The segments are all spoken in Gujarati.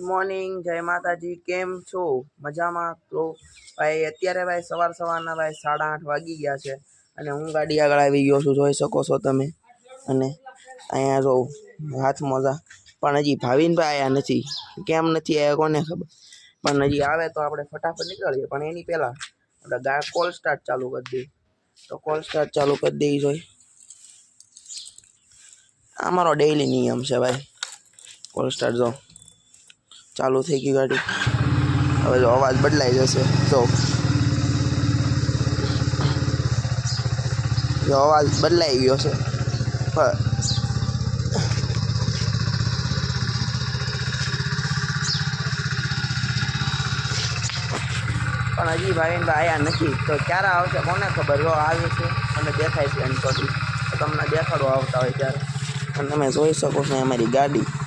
મોર્નિંગ, જય માતાજી. કેમ છો? મજામાં? તો ભાઈ, અત્યારે ભાઈ સવાર સવારના ભાઈ સાડા આઠ વાગી ગયા છે અને હું ગાડી આગળ આવી ગયો છું. જોઈ શકો છો તમે. અને અહીંયા જો હાથ મોજા. પણ હજી ભાવિનભાઈ આવ્યા નથી. કેમ નથી આવ્યા કોને ખબર? પણ હજી આવે તો આપણે ફટાફટ નીકળીએ. પણ એની પહેલાં આપણે ગા, કોલ સ્ટાર્ટ ચાલુ કરી દઈએ. તો કોલ સ્ટાર્ટ ચાલુ કરી દઈએ જોઈ. આ મારો ડેઈલી નિયમ છે ભાઈ. કોલ સ્ટાર્ટ જો. ચાલુ થઈ ગઈ ગાડી. હવે તો અવાજ બદલાઈ જશે. જો. અવાજ બદલાઈ ગયો છે. પણ હજી ભાઈ આયા નથી. તો ક્યારે આવશે કોને ખબર? જો આવે છે. અને દેખાય છે એમ તો તમને દેખાડો આવતા હોય ત્યારે. અને તમે જોઈ શકો છો અમારી ગાડી.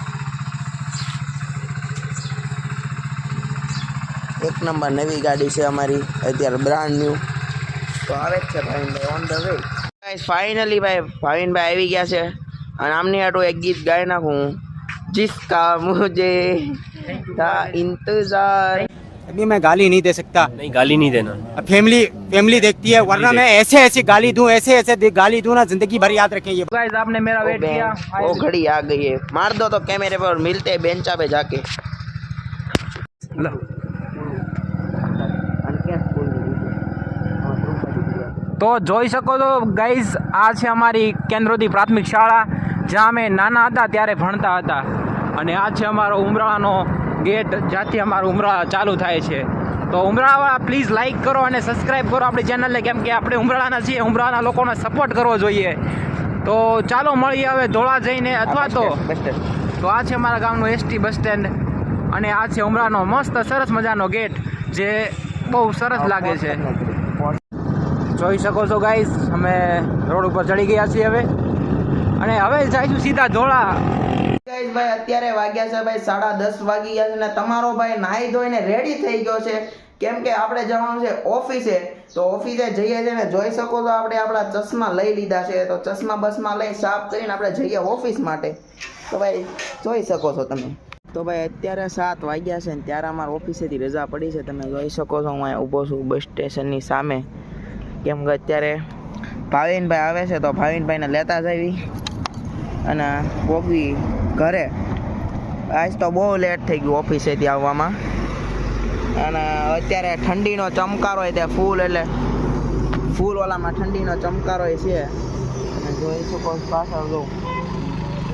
એક નંબર નવી ગાડી છે અમારી અત્યારે બ્રાન્ડ ન્યૂ તો આવે જ છે ભાવિનભાઈ on the way guys finally ભાઈ ભાવિનભાઈ આવી ગયા છે અને આમની આટો એક ગીત ગાઈ નાખું હું जिसका मुझे था इंतजार अभी मैं गाली नहीं दे सकता नहीं गाली नहीं देना अब फैमिली फैमिली देखती है वरना मैं ऐसे ऐसे गाली दूं ऐसे ऐसे दे- गाली दूं ना जिंदगी भर याद रखें ये गाइस आपने मेरा वो वेट बहन, किया वो घड़ी आ गई है मार दो तो कैमरे पर मिलते हैं बेंचा पे जाके તો જોઈ શકો તો ગાઈઝ આ છે અમારી કેન્દ્રોથી પ્રાથમિક શાળા જ્યાં અમે નાના હતા ત્યારે ભણતા હતા. અને આ છે અમારો ઉમરાળાનો ગેટ જ્યાંથી અમારો ઉમરાળા ચાલુ થાય છે. તો ઉમરાળાવાળા પ્લીઝ લાઇક કરો અને સબસ્ક્રાઈબ કરો આપણી ચેનલને કેમ કે આપણે ઉમરાળાના છીએ ઉમરાળાના લોકોને સપોર્ટ કરવો જોઈએ. તો ચાલો મળીએ હવે ધોળા જઈને અથવા તો તો આ છે અમારા ગામનું એસટી બસ સ્ટેન્ડ અને આ છે ઉમરાનો મસ્ત સરસ મજાનો ગેટ જે બહુ સરસ લાગે છે. જોઈ શકો છો ગાઈસ અમે રોડ ઉપર ચડી ગયા છીએ હવે. અને હવે જઈશું સીધા ધોળા. ગાઈસ ભાઈ, અત્યારે વાગ્યા છે, ભાઈ, સાડા દસ વાગી ગયા છે ને તમારો ભાઈ નાહી ધોઈને રેડી થઈ ગયો છે. કેમ કે આપણે જવાનું છે ઓફિસે. તો ઓફિસે જઈએ છે ને, જોઈ શકો છો આપણે આપણા ચશ્મા લઈ લીધા છે. તો ચશ્મા બસમાં લઈ સાફ કરીને આપણે જઈએ ઓફિસ માટે. તો ભાઈ, જોઈ શકો છો તમે. તો ભાઈ, અત્યારે સાત વાગ્યા છે ને, ત્યારે અમારા ઓફિસેથી રજા પડી છે. તમે જોઈ શકો છો, હું અહીંયા ઊભો છું બસ સ્ટેશનની સામે. કેમ કે અત્યારે ભાવિનભાઈ આવે છે તો ભાવિનભાઈને લેતા જ અને પોગવી ઘરે. આજ તો બહુ લેટ થઈ ગયું ઓફિસેથી આવવામાં. અને અત્યારે ઠંડીનો ચમકારો હોય ત્યાં ફૂલ એટલે ફૂલ ઓલામાં ઠંડીનો ચમકારો છે. અને જોઈ શકો પાછળ જો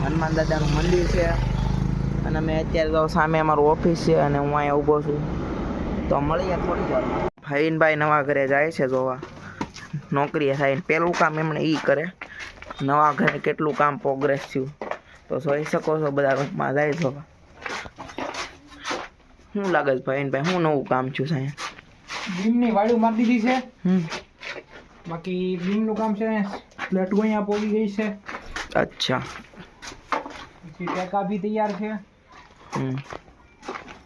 હનુમાન દાદાનું મંદિર છે. અને અમે અત્યારે તો સામે અમારું ઓફિસ છે અને હું અહીંયા ઊભો છું. તો મળીએ થોડી વાર ભાઈનભાઈ નવા ઘરે જાય છે જોવા. નોકરીએ થાય પહેલું કામ એમણે એ કરે. નવા ઘરે કેટલું કામ પ્રોગ્રેસ થયું. તો જોઈ શકો છો બધા રૂમમાં જાય છો શું લાગે છે ભાઈ? ભાઈ શું નવું કામ છું સાહેબ? બીમની વાડીઓ મારી દીધી છે. બાકી બીમનું કામ છે પ્લેટો અહીંયા પોગી ગઈ છે. અચ્છા. પછી ટેકા બી તૈયાર છે.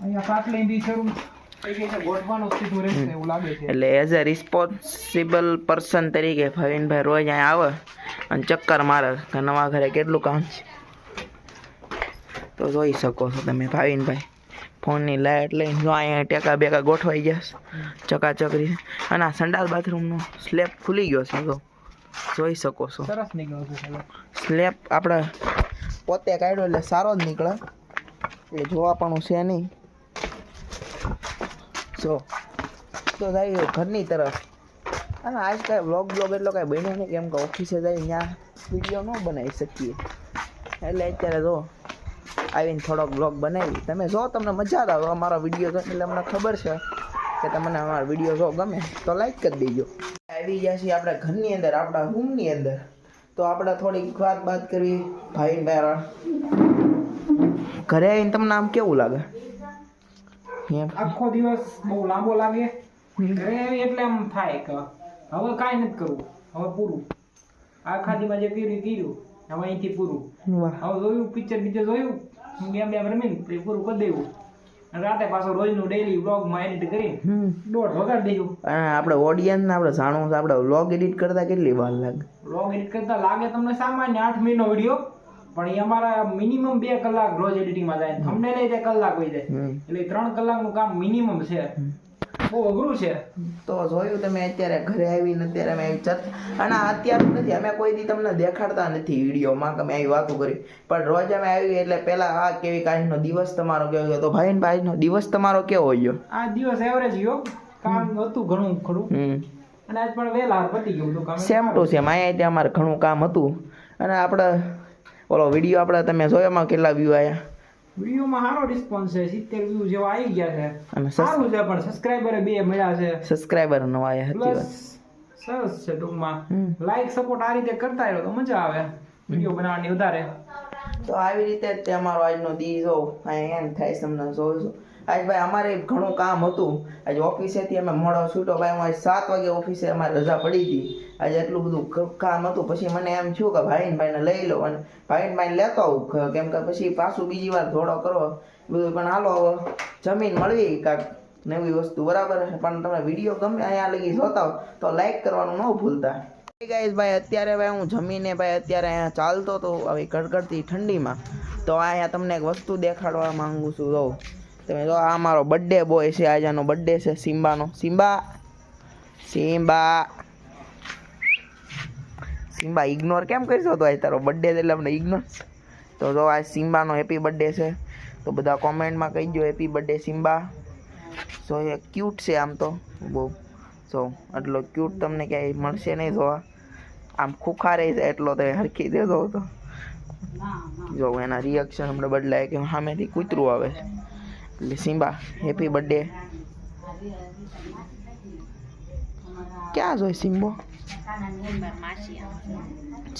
અહીંયા પાટલી બી શરૂ એટલે એઝ અ રિસ્પોન્સિબલ પર્સન તરીકે ભાવિનભાઈ રોજ અહીંયા આવે અને ચક્કર મારે નવા ઘરે કેટલું કામ છે. તો જોઈ શકો છો તમે ભાવિનભાઈ ફોનની લાઇટ લઈને જો અહીંયા ટેકા બેકા ગોઠવાઈ ગયા છે ચકાચકરી અને આ સંડાસ બાથરૂમનો સ્લેબ ખુલી ગયો છે તો જોઈ શકો છો. સરસ નીકળ્યો છે સ્લેબ આપણે પોતે કાઢ્યો એટલે સારો જ નીકળે. એટલે જોવા પણ છે નહીં. જો તો જાય ઘરની તરફ. અને આજ કાંઈ વ્લોગ બ્લોગ એટલો કાંઈ બન્યો નહીં કેમ કે ઓફિસે જાય ત્યાં વીડિયો ન બનાવી શકીએ. એટલે અત્યારે જો આવીને થોડોક બ્લોગ બનાવી. તમે જો તમને મજા આવે અમારો વીડિયો એટલે અમને ખબર છે કે તમને અમારો વીડિયો જો ગમે, તો લાઈક કરી દેજો. આવી ગયા છીએ આપણે ઘરની અંદર, આપણા રૂમની અંદર. તો આપણે થોડીક વાત બાત કરવી ભાઈ ઘરે આવીને તમને આમ કેવું લાગે? આખો દિવસ બહુ લાંબો લાગે. ઘરે એટલે આમ થાય કે હવે કાંઈ નથી કરવું. હવે પૂરું. આખા દીમાં જે કર્યું કર્યું. હવે અહીંથી પૂરું. હવે જોયું પિક્ચર પિક્ચર જોયું. ગેમ બેમ રમીને પૂરું કરી દેવું. અને રાતે પાછો રોજનું ડેલી વ્લોગમાં એડિટ કરી દોઢ વગાડી દેજો. અને આપણે ઓડિયન્સને આપણે જાણવું છે આપણે વ્લોગ એડિટ કરતા કેટલી વાર લાગે? વ્લોગ એડિટ કરતા લાગે તમને સામાન્ય આઠ મહિનો વીડિયો પણ એ અમારા મિનિમમ બે કલાક રોજ એડિટિંગમાં જાય. અમને નહીં જાય કલાક હોય જાય. એટલે ત્રણ કલાકનું કામ મિનિમમ છે. બહુ અઘરું છે. તો જોયું તમે અત્યારે ઘરે આવીને અત્યારે અમે વિચાર અને અત્યારે નથી અમે કોઈ દી તમને દેખાડતા નથી વિડીયોમાં કે અમે આવી વાતો કરી. પણ રોજ અમે આવી એટલે પહેલા આ કેવી કાંઈનો દિવસ તમારો કેવો ગયો? તો ભાઈ ને ભાઈનો દિવસ તમારો કેવો ગયો? આ દિવસ એવરેજ ગયો. કામ હતું ઘણું ખરું. અને આજ પણ વહેલા પતી ગયું કામ. સેમ ટુ સેમ અહીંયા ત્યાં અમારે ઘણું કામ હતું. અને આપણે ઓલો વીડિયો આપણે તમે જોયામાં કેટલા વ્યૂ આવ્યા વિડીયોમાં સારો રિસ્પોન્સ છે સિત્તેર વ્યૂ જેવા આવી ગયા છે. અને સારું છે પણ સબસ્ક્રાઈબર બે મળ્યા છે. સબસ્ક્રાઈબર નવા આવ્યા હતી વાત. સરસ છે ટૂંકમાં. લાઈક સપોર્ટ આ રીતે કરતા રહ્યો તો મજા આવે. વીડિયો બનાવવાની વધારે. તો આવી રીતે તે અમારો આજનો દી જો અહીંયા એમ થાય તમને છું આજ ભાઈ અમારે ઘણું કામ હતું. આજે ઓફિસેથી અમે મોડો છૂટો ભાઈ અમારે સાત વાગે ઓફિસે અમારે રજા પડી હતી. આજે એટલું બધું કામ હતું. પછી મને એમ થયું કે ભાઈને ભાઈને લઈ લો અને ભાઈને ભાઈને લેતો આવું. કેમ કે પછી પાછું બીજી વાર ધોડો કરો. બધું પણ હાલો હવે જમીન મળવી કાંક નવી વસ્તુ. બરાબર છે? પણ તમે વીડિયો ગમે અહીંયા લગી જોતા તો લાઈક કરવાનું ન ભૂલતા. ગાઈઝ ભાઈ, અત્યારે ભાઈ હું જમીને ભાઈ અત્યારે અહીંયા ચાલતો તો આવી કડકડતી ઠંડીમાં. તો અહીંયા તમને એક વસ્તુ દેખાડવા માંગુ છું. જો. તમે જો આ મારો બર્થડે બોય છે આજાનો બર્થડે છે સિમ્બાનો. સિમ્બા. સિમ્બા. સિમ્બા ઇગ્નોર કેમ કરશો તો આજ તારો બર્થડે એટલે અમને ઇગ્નોર તો જો આજ સિમ્બાનો હેપી બર્થડે છે. તો બધા કોમેન્ટમાં કહી દો હેપી બર્થડે સિમ્બા. સો એ ક્યુટ છે આમ તો. બહુ. સો એટલો ક્યુટ તમને ક્યાંય મળશે નહીં જોવા. આમ ખુખા રહી છે એટલો તો હરખી દેજો તો જો એના રિએક્શન હમણાં બદલાય કે સામેથી કૂતરું આવે. છે એટલે સિમ્બા હેપી બર્થડે ક્યાં જોઈ સિમ્બો?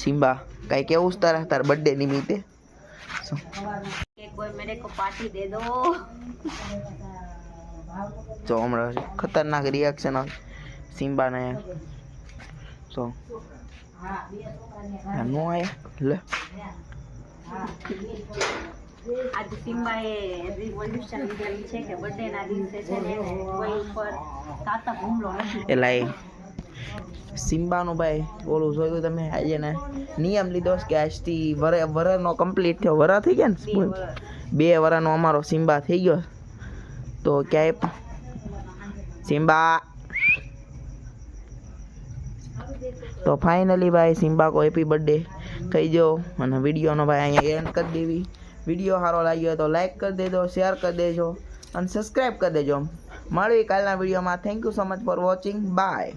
સિમ્બા, કઈ કેવું તારા? તાર બર્થડે નિમિત્તે જો, હમણાં ખતરનાક રિએક્શન સિમ્બાને. તો નો આયા? લે. આજે સીમાએ રિવોલ્યુશન લીધેલી છે કે બર્થડેના દિવસે છે ને કોઈ ઉપર ઘાતક હુમલો નથી. એટલે સિમ્બાનું ભાઈ ઓલું જોયું તમે આજે ને? નિયમ લીધો કે આજથી વર વરનો કમ્પ્લીટ થયો. વરા થઈ ગયા ને બે વરાનો અમારો સિમ્બા થઈ ગયો. તો ક્યાંય સિમ્બા. તો ફાઇનલી ભાઈ સિમ્બા કો હેપી બર્થડે કહી દો અને વિડીયોનો ભાઈ અહીંયા એન્ડ કરી દેવી. વીડિયો સારો લાગ્યો તો લાઈક કરી દેજો શેર કરી દેજો અને સબસ્ક્રાઈબ કરી દેજો. મળવી કાલના વિડીયોમાં thank you so much for watching bye